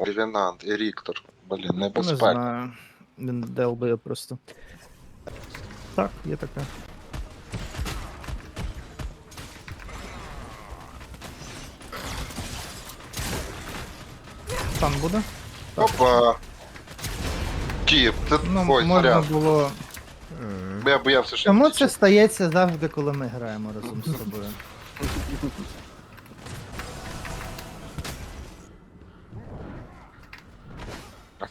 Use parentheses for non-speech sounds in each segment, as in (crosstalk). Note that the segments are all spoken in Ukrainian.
Ревенант і Ріктор. Блін, Не небезпека. знаю. Він делбає просто. Так, є таке. Там буде? Опа. Київ, це Ну, ой, можна заряд. було. Я боявся, що Чому це стається завжди, коли ми граємо разом з тобою? (laughs)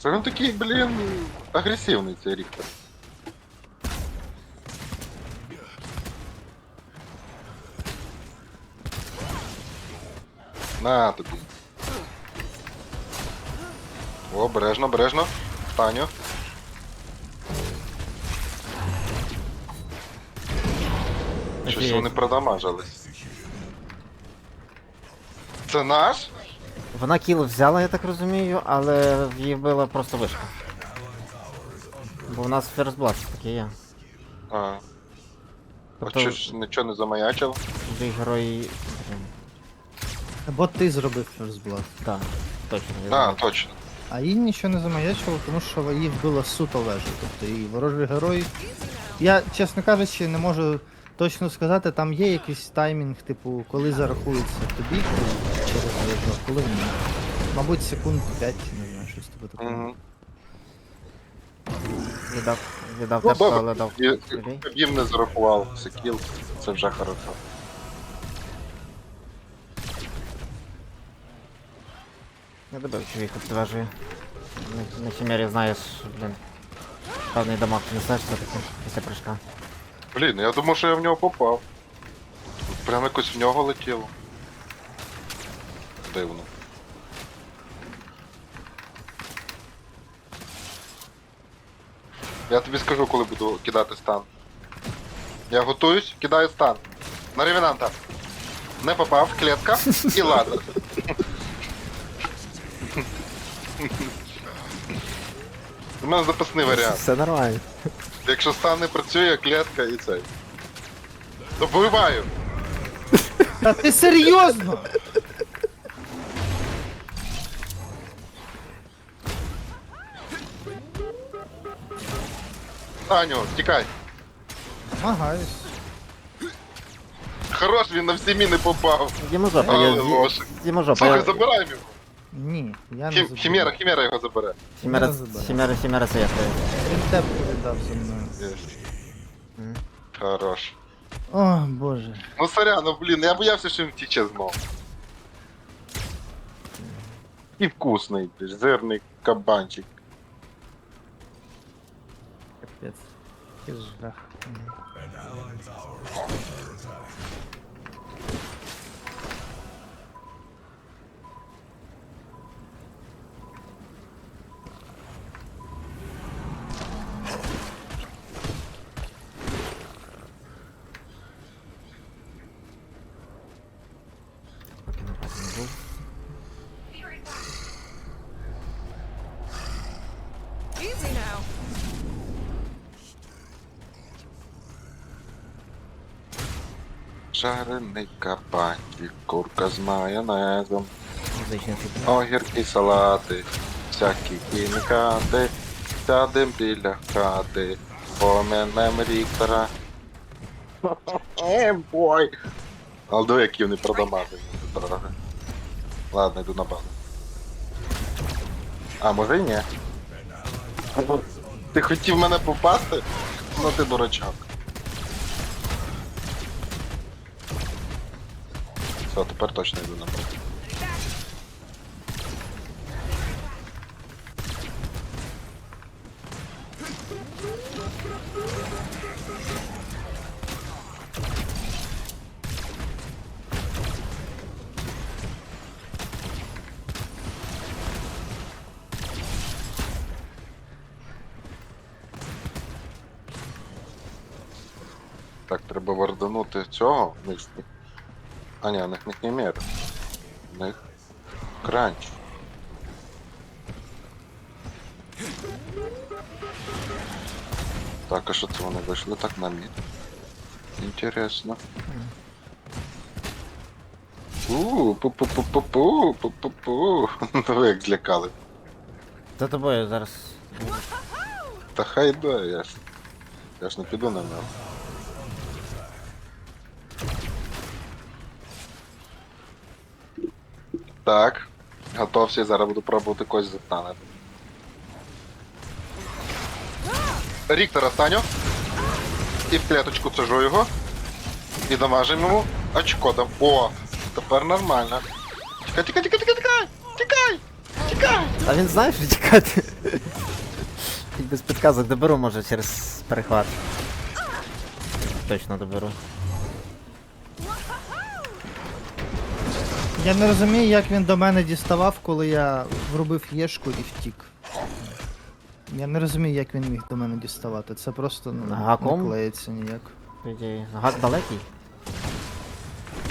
це він такий, блін, агресивний цей Ріктор. На тобі. О, обережно, обережно. Таню. Щось вони продамажились. Це наш? Вона кіл взяла, я так розумію, але в її вбила просто вишка. Бо в нас First Blood таке є. А. А Тобто що ж нічого не замаячив? дві герої. Або ти зробив First Blood. Так, точно. я А, забув. точно. А їй нічого не замаячило, тому що її вбила суто вежа. Тобто і ворожий герой. Я, чесно кажучи, не можу точно сказати, там є якийсь таймінг, типу, коли зарахується тобі коли через вежу, а коли ні. Мабуть, секунд 5, не знаю, щось типу такого. Угу. Віддав, віддав Ну, тепку, добре. але дав. І- Окей. Їм не зарахував секіл, це вже хорошо. Я добив чоловік підтверджує. На, на хімері знаєш, блін. Певний дамаг несеш все-таки після прыжка. Блін, я думав, що я в нього попав. Прям якось в нього летіло. Дивно. Я тобі скажу, коли буду кидати стан. Я готуюсь, кидаю стан. На ревенанта. Не попав, клетка і ладно. (laughs) У мене запасний варіант. Все нормально. Якщо стан не працює, клетка і цей. Добиваю! Та ти серйозно? Таню, тікай! Намагаюсь. Хорош, він на всі міни попав. Йому жопа, я, йому жопа. Слухай, Я, забираємо його. Ні, я не Хім, забув. хімера, хімера його забере. хімера, не забирай. хімера, хімера це я стою. Він тепку віддав зі мною. Мгм. Хорош. О, боже. Ну сорян, ну блін, я боявся, що він втіче знов. І вкусний, ти ж, жирний кабанчик. Капець. Який жах. Поки Жарений кабанчик, курка з майонезом, Музичний фільм. огірки, салати, всякі хімікати, сядем біля хати, поминем Ріктора. Е, бой! Але диви, які вони продамажені, дорога. Ладно, йду на базу. А, може і ні. Ти хотів мене попасти? Ну ти дурачок. Все, тепер точно йду на базу. Так, треба варданути цього. В них... А ні, у них не хімер. У них кранч. Так, а що це вони вийшли так на мід? Інтересно. У, пу-пу-пу-пу-пу, пу-пу-пу. (laughs) Ви як злякали. За тобою зараз. Та хай йде, я ж. Я ж не піду на нього. Так. Готовся, зараз буду пробувати когось затанити. Ріктор останню. І в клеточку цежу його. І дамажим йому очкодом. О! Тепер нормально. Тікай, тікай, тікай, тікай, тікай! Тікай! Тікай! А він знає, що тікати. Без підказок доберу, може, через перехват. Точно доберу. Я не розумію, як він до мене діставав, коли я врубив єшку і втік. Я не розумію, як він міг до мене діставати. Це просто ну, Гаком? не клеїться ніяк. Гак далекий?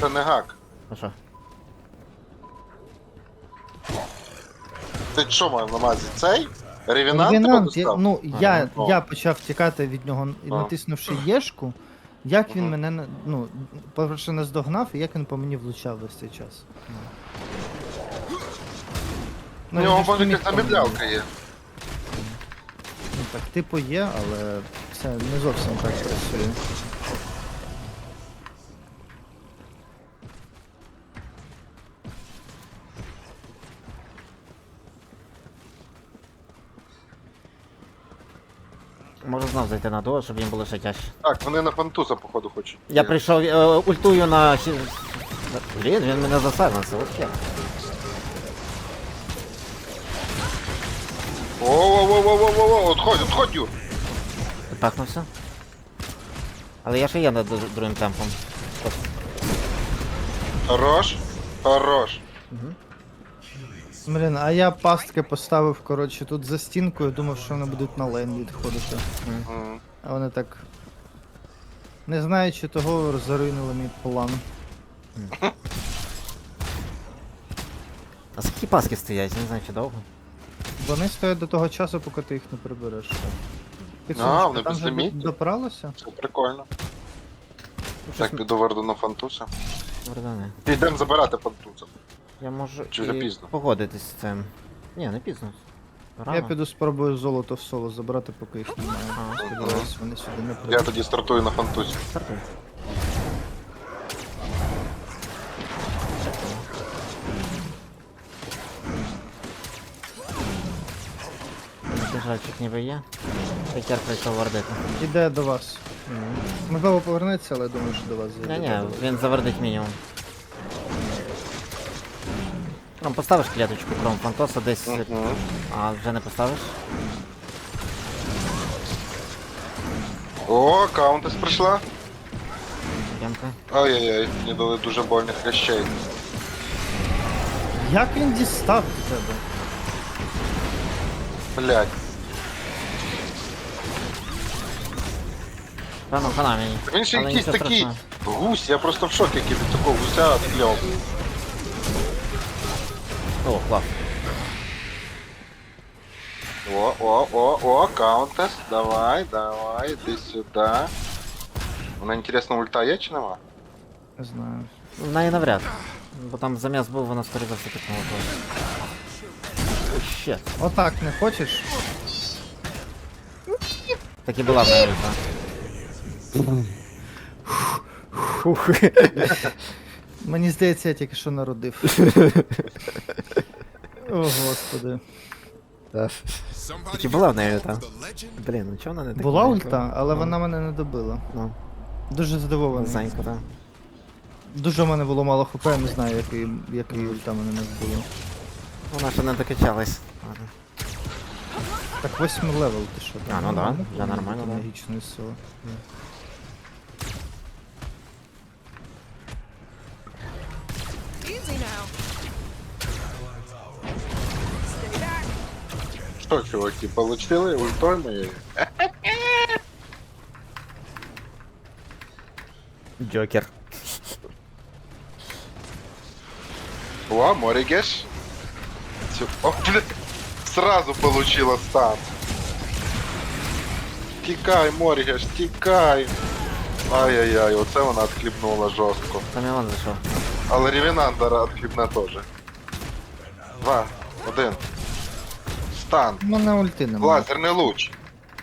Це не гак. А що? Ти що мав на увазі? Цей? Ревінант тебе Ревенант, я, ну, я, я почав тікати від нього, і А. натиснувши єшку, як він Мгм. мене, на- ну, по-перше, не здогнав, і як він по мені влучав весь цей час. У нього він ж може не міг якась по мені. замідлялка є. Ну, так, типу є, але це не зовсім так працює. Можу знов зайти на дуо, щоб їм було ще тяжче. Так, вони на фантуза, походу, хочуть. Я прийшов, е, ультую на... щі- Блін, він мене засайленсив, от як. О-о-о-о-о-о-о, отходь, отходь, Юр. Пахнувся. Але я ще є над другим темпом. Хорош, хорош. Блін, а я пастки поставив, коротше, тут за стінкою, думав, що вони будуть на лейн відходити. А вони так. Не знаючи того, заруйнили мій план. А скільки паски стоять, я не знаю, чи довго. Вони стоять до того часу, поки ти їх не прибереш. А, вони там же безлімітні? допралося? Це прикольно. Так, піду верду на фантуса. Вердане. Йдемо забирати фантуса. Я можу Чи вже і пізно? погодитись з цим. Ні, не пізно. Рано. Я піду спробую золото в соло забрати, поки їх немає. А, Сподіваюсь, вони сюди не Я прийдуть. тоді стартую на фантусі. Стартуй. Держачик ніби є. Петер прийшов вардити. Іде до вас. Можливо, повернеться, але я думаю, що до вас зайде. Ні, ні, він завердить мінімум. Ром, поставиш клеточку кром фантоса десь, Мгм. а вже не поставиш? О, каунтес прийшла. Ямка. Ай-яй-яй, мені дали дуже больних хрящей. Як він дістав тебе? Блять. Рано, хана мені. Він ще Але якийсь нічого такий страшного. гусь, я просто в шокі, який від такого гуся відкльов. О, клас. О, о, о, о, каунтес, давай, давай, іди сюди. Вона інтересно ульта є чи нема? Не знаю. В неї навряд. Бо там заміс був, вона скоріше за все пікнула когось. О, щет. Отак не хочеш? Так і була в неї ульта. Фух. Мені здається, я тільки що народив. (laughs) О, господи. Так і була в неї ульта. Блін, ну чого вона не так? Була ульта, але Ну, вона мене не добила. Ну, Дуже здивований. зайнько, так. Дуже в мене було мало хп, я не знаю, який, який ульта мене не вбило. Вона ще не докачалась. Ладно. Так, 8 левел ти що? А, ну да, було нормально, да. Магічної сили. Що, чуваки, получили ультой моєю? Джокер. О, Морігеш. Цю- О, бля, сразу получила стан. Тікай, Морігеш, тікай. Ай-яй-яй, оце вона отхлібнула жорстко. Там і он зайшов. Але ревенантора відхибне теж. Два, один. Стан. У мене ульти немає. Лазерний луч.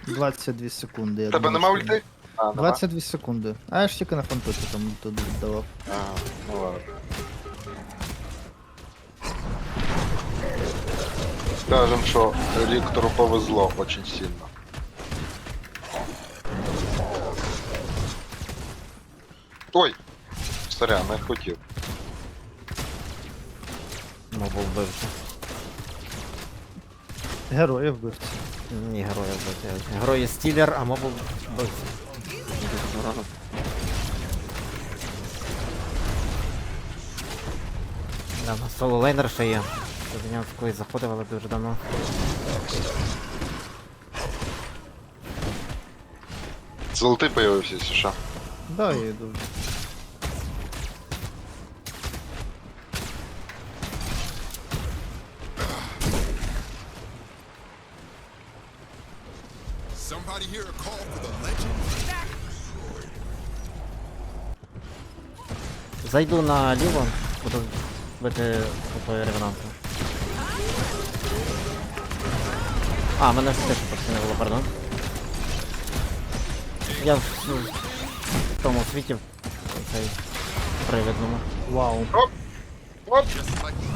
22 секунди. Я Тебе думаю, нема що- ульти? А, нема. 22 секунди. А я ж тільки на фантоті там тут давав. Ага, ну ладно. Скажем, що Ріктору повезло очень сильно. Ой! Сорян, не хотів. Мобу вбивці. Герої вбивці. Ні, герої вбивці. Герої стілер, а мобу вбивці. Да, на соло лейнер ще є. Я до нього колись заходив, але дуже давно. Золотий появився, якщо що. Да, я йду. Зайду наліво, буду бити той ревенанта. А, мене все просто не було, пардон. Я в, в тому світі цей привідному. Вау. Оп! Just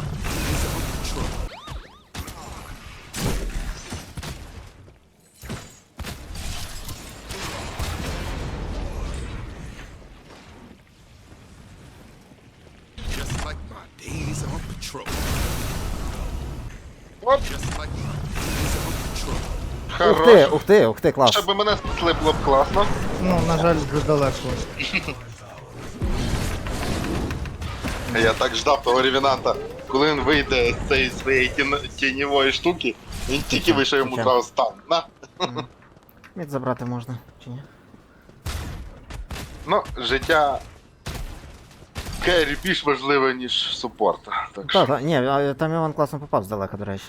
ти, ух ти, ух ти, клас. Щоб мене спасли було б класно. Ну, на жаль, задалеко. (laughs) Я так ждав того ревенанта, коли він вийде з цієї своєї тін- тіньової штуки, він тільки вийшов йому Хоча. одразу стан. На. Мід забрати можна, чи ні? Ну, життя Керрі більш важливе, ніж супорта. Так що. Так, так, ні, а, там Іван класно попав здалека, до речі.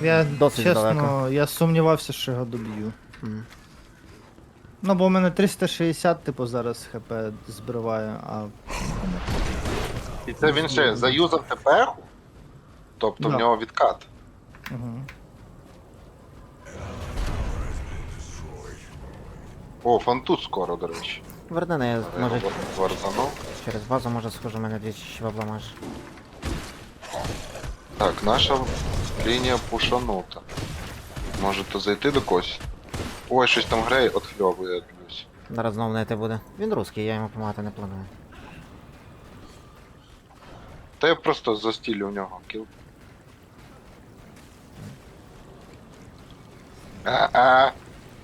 Я Досить чесно, далеко. я сумнівався, що його доб'ю. М. Ну, бо у мене 360, типу, зараз хп збриває, а. І це він ще заюзав ТПХ, тобто Да. в нього відкат. Угу. О, фантут скоро, до речі. Верни, я, може, Варзанув. через базу, може, схожу, мене двічі ще бабла маєш. Так, наша лінія пушанута. Може то зайти до когось? Ой, щось там грей отхльовує, дивлюсь. Зараз знову знайти буде. Він русський, я йому допомагати не планую. Та я просто застілю в нього кіл. А-а,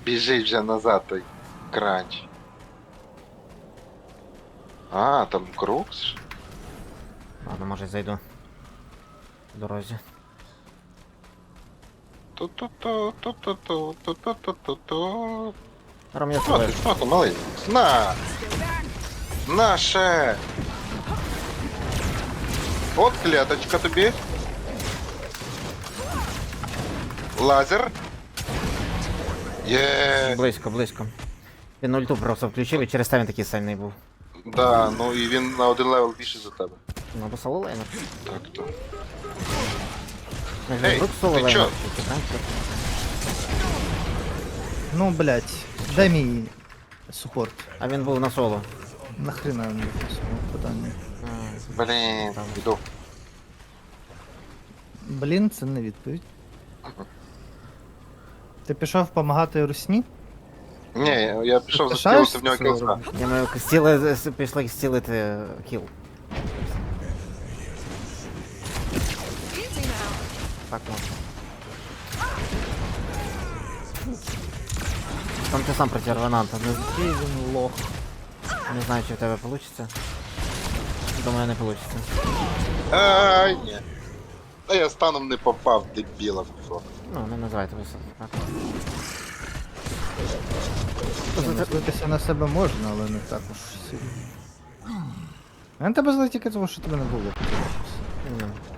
біжить вже назад той кранч. А, там крукс? Ладно, може зайду. В дорозі. Ту-ту-ту, ту-ту-ту, ту-ту-ту-ту-ту. Ром, я Що ти, тебе. що ти, малий? На! Наше! От клеточка тобі. Лазер. Є. Близько, близько. Він ульту просто включив і через те він такий сильний був. Да, ну і він на один левел більше за тебе. Ну, бо соло лейнер. Так то. Чо? чи чекаємо? Ну, блять, дай мій супорт. А він був на соло. Нахрена мені це питання. А, Блін, іду. Блін, це не відповідь. Ти пішов допомагати Русні? Ні, я пішов Ти застілити в шариш нього це робити? Я ми стіли, пішли стілити е, кіл. Так можна. Там ти сам проти ревенанта. Не, Який він лох. не знаю, чи в тебе вийде. Думаю, не вийде. Ай, ні. Та я станом не попав, дебіла. кусок. Ну, не називай тебе так. Злитися на себе можна, але не так уж сильно. Я на тебе тільки тому, що тебе не було.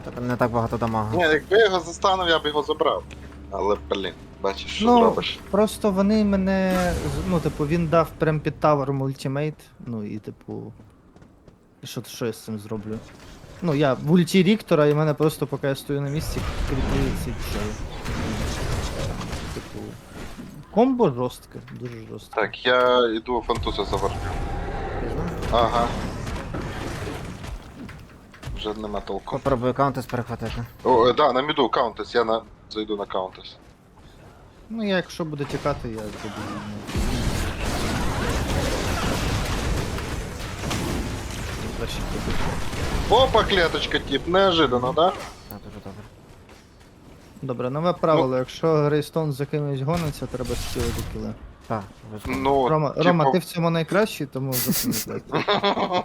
Тебе не так багато дамагу. Ні, якби я його застанув, я б його забрав. Але, блін, бачиш, що Ну, зробиш. просто вони мене. Ну, типу, він дав прям під тавером ультимейт, ну і типу. І що, що я з цим зроблю? Ну, я в ульті Ріктора, і мене просто поки я стою на місці, кріпує цей чай. Типу. Комбо жорстке, дуже жорстке. Так, я йду фантуза заварю. Ага. Вже нема толку. Попробую каунтес перехватити. О, е, да, на міду каунтес, я на... зайду на каунтес. Ну, я якщо буде тікати, я буду. буде. Опа, клеточка, тип, неожиданно, да? Так, дуже добре. Добре, нове правило, якщо Грейстон за кимось гониться, треба стілити кіли. Так. Ну, Рома, типу, Рома, ти в цьому найкращий, тому (laughs) запам'ятай.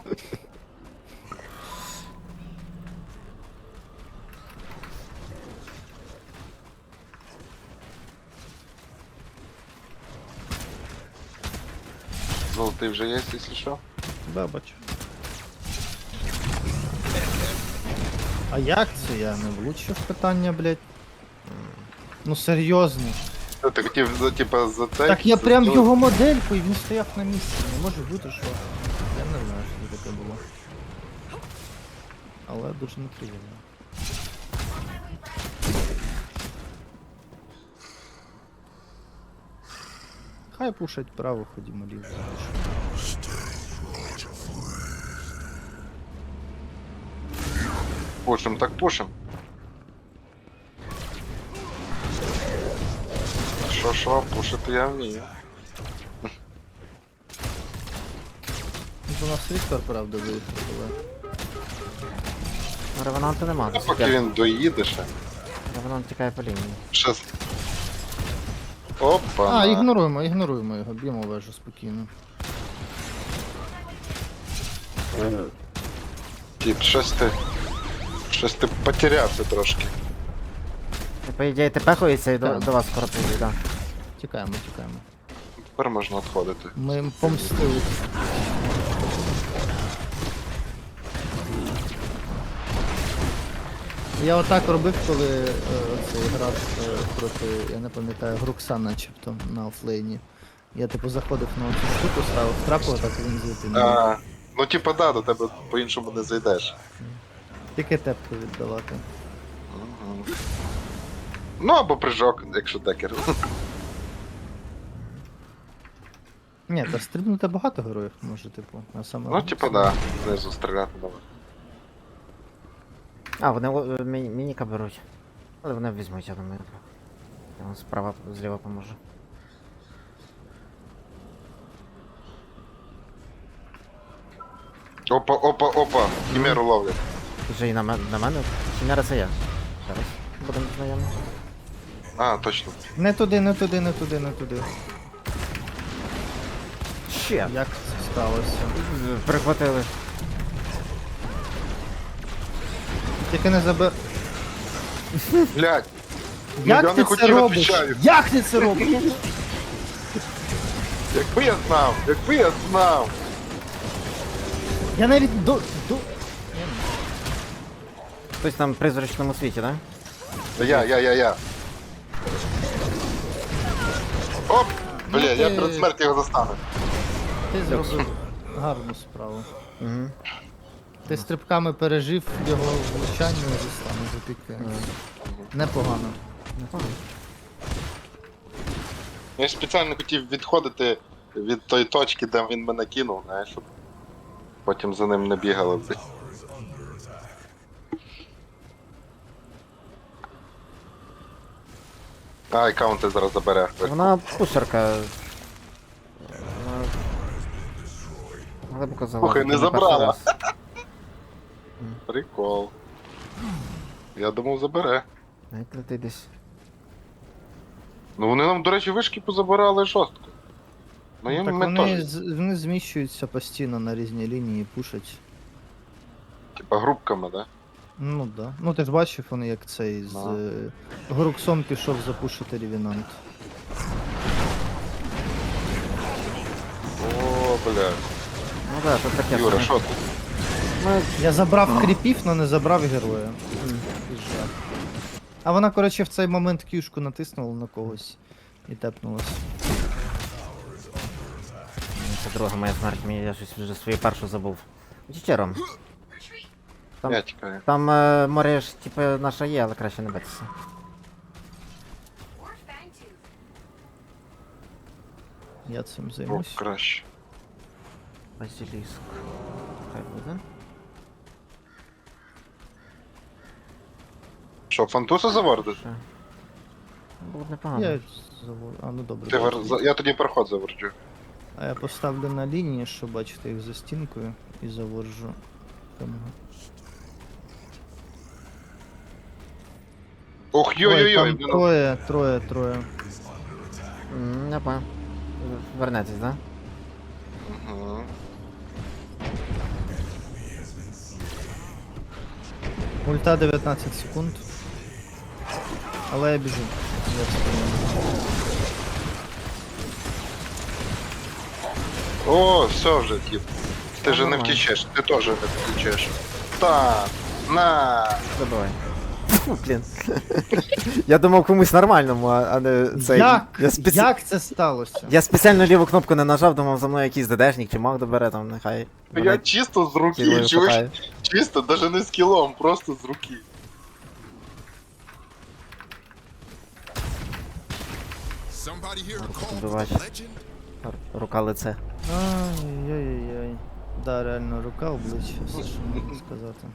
Золотий вже є, якщо що. Да, бачу. А як це я не влучив питання, блядь? Ну серйозно. Ти хотів, за- типа, за це? Так я прям його модельку і він стояв на місці. Не може бути, що. Я не знаю, що це таке було. Але дуже неприємно. Хай пушать право, ходімо ліво. Пушим, так пушим. Що, що, пушити я вмію. До нас Віктор, правда, виїхав, але. Ну, Ревенанта нема. А десь поки йде. він доїде ще. Ревенант тікає по лінії. Щас. Опа. А, ігноруємо, ігноруємо його, б'ємо вежу спокійно. Тип, щось ти. Щось ти потерявся трошки. По ідеї, ти пехується і до, Так. до вас скоро прийде, так. Тікаємо, тікаємо. Тепер можна відходити. Ми їм помстили. Я отак робив, коли е, цей грав е, проти, я не пам'ятаю, Грукса начебто на офлейні. Я типу заходив на цю штуку, ставив трапу, так він звідти. А, ну типа да, до тебе по-іншому не зайдеш. Тільки тепку віддавати. Ну або прыжок, якщо декер. Ні, та стрибнути багато героїв може, типу, а саме. Ну, типа да, знизу стріляти давай. А, вони е, мініка беруть. Але вони візьмуть, я думаю. Я вам справа зліва поможу. Опа, опа, опа, хімеру ловлять. Вже і на, мен- на мене. Хімера це я. Зараз будемо знайомі. А, точно. Не туди, не туди, не туди, не туди. Ще! Як це сталося? Перехватили. Тільки не заби... Блять, Як я ти не це хотів, робиш? відповідаю. Як ти це робиш? якби я знав, якби я знав. Я навіть до. до... Хтось там в призрачному світі, так? Та Я, я, я, я. Оп! Бля, я ти- перед смертю його застану. Ти зробив гарну справу. Угу. Ти стрибками пережив його влучання і застану запіки. Непогано. Я спеціально хотів відходити від тої точки, де він мене кинув, знаєш, щоб потім за ним не бігали. блядь. Ай, каунти зараз забере. Вона пушерка. Вона... Глибоко залазить. Слухай, не забрала. Прикол. Я думав, забере. Навіть десь. Ну вони нам, до речі, вишки позабирали жорстко. Ну їм так ми вони, теж, з- вони зміщуються постійно на різні лінії, пушать. типа, групками, да? Ну да. Ну ти ж бачив, вони як цей з Да. е, Груксом пішов запушити Ревінант. О, блядь. Ну так, тут таке. Юра, що ти? Я забрав кріпів, але не забрав героя. А вона, коротше, в цей момент кюшку натиснула на когось і тепнулась. Це друга моя смерть, мені я щось вже свою першу забув. Дічером. Там, Я тікаю. там е, море ж, типу, наша є, але краще не битися. Я цим О, займусь. краще. Базиліск. Хай буде. Що, фантуса завардиш? Було б непогано. Я заводжу. А, ну добре. Ти за- Я тоді проход заверджу. А я поставлю на лінії, щоб бачити їх за стінкою і заводжу. Там. Ох, йой-йой-йой. там троє, троє, троє. М, Я понял. Вернетесь, да? Мгм. Ульта 19 секунд. Але я біжу. Я. О, все вже, тип. Ти же не нормально. втічеш, ти теж не втічеш. Так, на. Забивай. Фу, Блін. Я думав комусь нормальному, а а не цей. Як? Я, спеці... Як це сталося? я спеціально ліву кнопку не нажав, думав за мною якийсь ДДшник чи маг добере там, нехай. Я чисто з руки, Кілою чуєш? шукає. Чисто, даже не скілом, просто з руки. Рука лице. Ай-яй-яй. Да, реально, рука обличчя, все що можна сказати.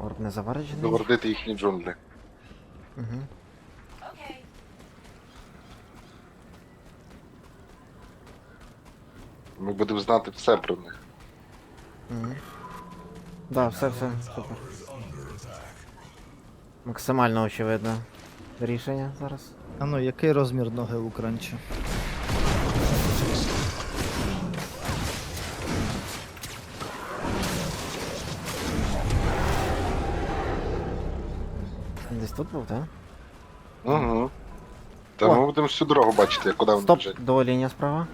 Орб не завареджений. Довардити їхні джунглі. Угу. Ми будемо знати все про них. Угу. Да, все, все, супер. Максимально очевидно. Рішення зараз. А ну, який розмір ноги у кранчі? Десь тут був, так? Угу. Та О. ми будемо всю дорогу бачити, куди вони Стоп, біжать. до лінія справа.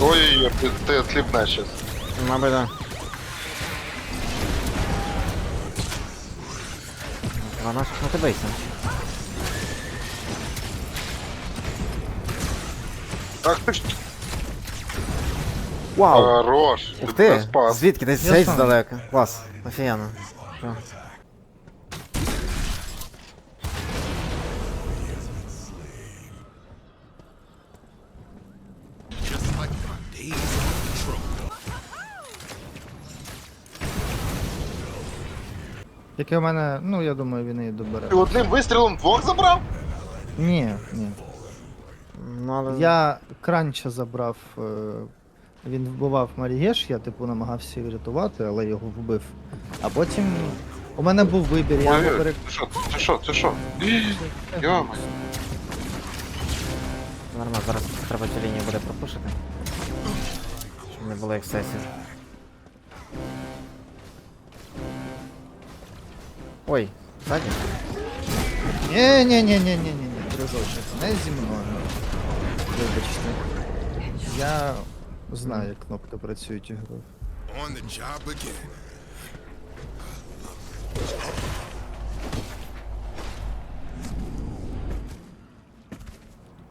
Ой-ой-ой, ти, ти осліпнеш щас. Мабуть, да. Два наших на тебе йся. Ах ти ж Вау! хорош. Ух Ти спас. Звідки? Десь сейф здалека. Клас. Офігенно. Що? Яке в мене, ну я думаю, він її добере. Ти одним вистрілом двох забрав? Ні, ні. Ну, але... Я кранча забрав. е, Він вбивав Марієш, я типу намагався її врятувати, але його вбив. А потім у мене був вибір, я Ой-ой, перек... Це що? Це що? Це що? Йома. Нормально, зараз треба цю лінію буде пропушити. Щоб не було ексцесів. Ой, ні, ні, дружочок, не зі мною. Вибачте. Я знаю, як кнопки працюють ігрою. On the job again.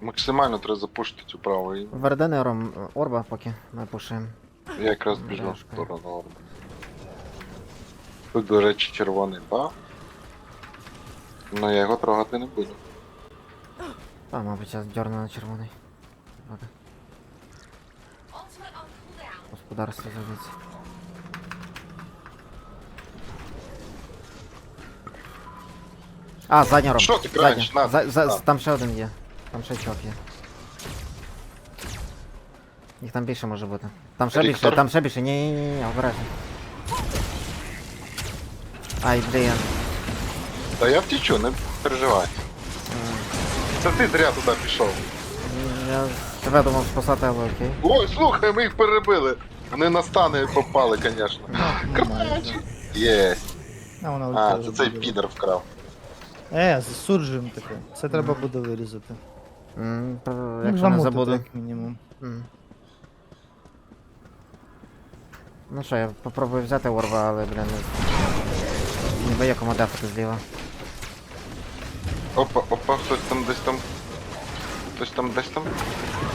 Максимально треба запушити цю праву і Вердени Ром Орба поки ми пушимо. я якраз біжу в сторону орби. Тут, до речі, червоний баф. Ну я його трогати не буду. А, мабуть, я дерну на червоний. Ладно. Господарство зробиться. А, задня ром. Що ти Задня. На, За, за, на. Там ще один є. Там ще чок є. Їх там більше може бути. Там ще більше, Ріктор? там ще більше. Ні, ні, ні, ні, обережно. Ай, блін. Та я втічу, не переживай. Це ти зря туди пішов. Я тебе думав спасати, але окей. Ой, слухай, ми їх перебили. Вони на стани попали, звісно. Нормально. Є. А, вона А, це цей підер вкрав. Е, засуджуємо таке. Це треба буде вирізати. М, то Ну, Якщо не замутити, забуду. як мінімум. М. Ну що, я попробую взяти орба, але, блін, не, не боє кому дефати зліва. Опа, опа, хтось там десь там. Хтось там десь там.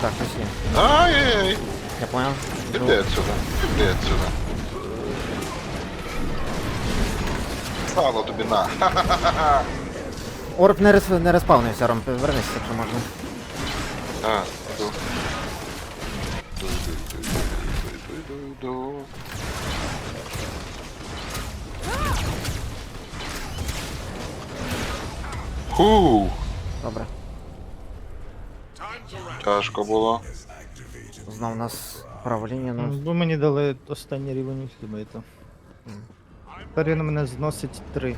Так, ось є. Ай-яй-яй! Я понял. Іди отсюда. Іди отсюда. Сало тобі на. Ха-ха-ха-ха. (laughs) Орб не, рес... не респавнився, Ром, вернись, якщо можна. А, іду. Ду-ду-ду-ду-ду-ду. Ху, Добре. тяжко було. Знов у нас праву лінію, ну. Бо мені дали останній рівень ультимейта. Тепер він мене зносить три.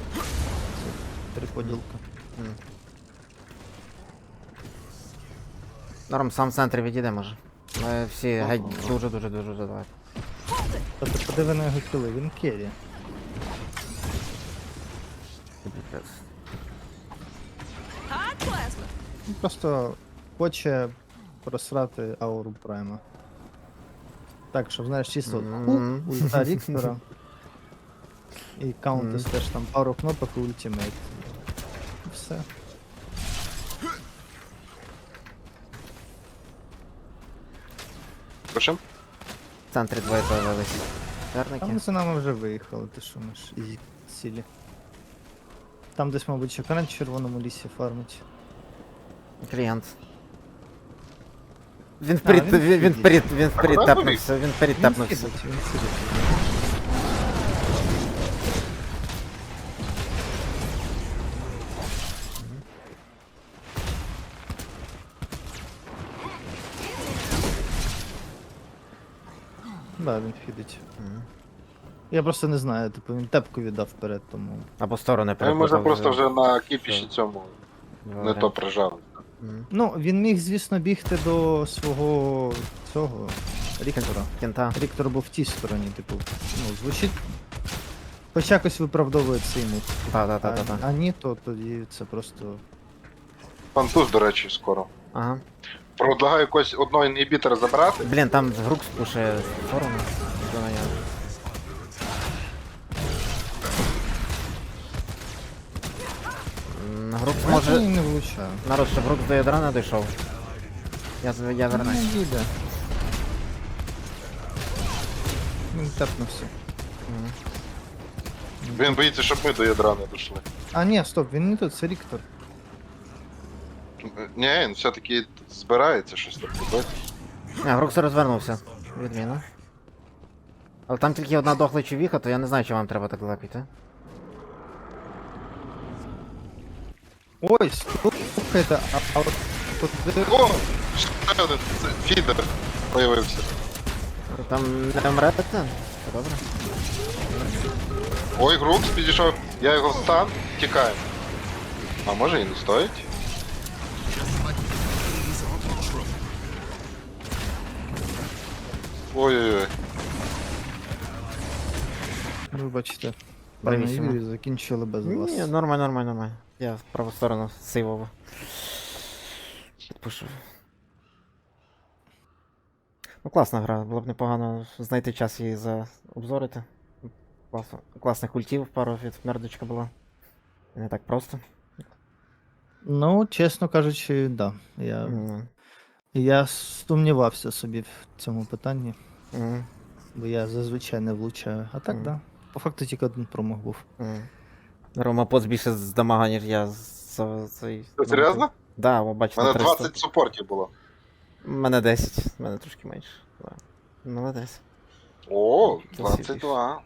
Це Три поділки. Норм, сам в центрі відійде, може. Ми всі геть дуже-дуже дуже давай. Та ти подиви на його кіли, він керрі. Hot. Він просто хоче просрати ауру прайма. Так, щоб знаєш, чисто Мгм. ху, ульта Ріктора. І каунтес теж там пару кнопок і ультимейт. І Все. Пишем? В центрі двоє появились. Там Верники. за нами вже виїхали, ти що ми ж ізі цілі. Там десь, мабуть, ще карант в червоному лісі фармить. Клієнт. Він вперед, він він, він вперед, він вперед тапнувся, він вперед тапнувся. він. Да, він фідить. Я просто не знаю, типу він тепку віддав вперед, тому. Або сторони Я може просто вже на кіпіші цьому не то прижав. Мгм. Ну, він міг, звісно, бігти до свого цього Ріктора. Кента. Ріктор був в тій стороні, типу, ну, звучить. Хоч якось виправдовує цей так, А, так, так. а ні, то тоді це просто. Пантуз, до речі, скоро. Ага. Предлагаю якось одного інгібітора забрати. Блін, там грук спушує сторону. Зона я. М, Грук Може... не влучаю. Народ, щоб грук до ядра не дійшов. Я, з- я Не вернусь. їде. Він тепнувся. Він боїться, щоб ми до ядра не дійшли. А, ні, стоп, він не тут, це Ріктор. Ні, він все-таки збирається щось так робити. А, грук розвернувся. Відміна. Але там тільки одна дохла човіха, то я не знаю, чи вам треба так далеко йти. Ой, слухайте, а, а от тут де- О! Ще один це фідер появився. Там не вмрете? Все добре. Ой, Грукс підійшов, я його встан, тікаю. А може і не стоїть? Ой-ой-ой. вибачте. Пане Бравісімо. Юрій, закінчили без вас. Ні, нормально, нормально, нормально. Я в праву сторону сейвово. Підпишу. Ну, класна гра, було б непогано знайти час її заобзорити. Класно. Класних ультів, пару від мердочка була. Не так просто. Ну, чесно кажучи, да. Я, М, я сумнівався собі в цьому питанні, м, бо я зазвичай не влучаю. А так, Мгм. да. По факту тільки один промах був. м. Рома поц більше з дамага, ніж я за цей. Це серйозно? Да, бачу, У мене 300. 20 супортів було. У мене 10, у мене трошки менше. Да. Молодець. О, 22.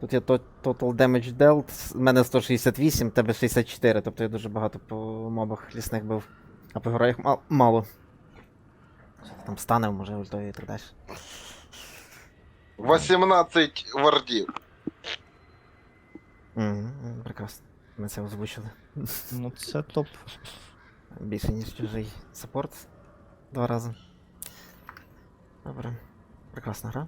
Тут є Total Damage Dealt, в мене 168, в тебе 64, тобто я дуже багато по мобах лісних бив. А по героях мал- мало. Що ти Там стане, може, ультою і так далі. 18 вардів. Угу, прекрасно. Ми це озвучили. Ну, це топ. Більше, ніж чужий саппорт. Два рази. Добре. Прекрасна гра.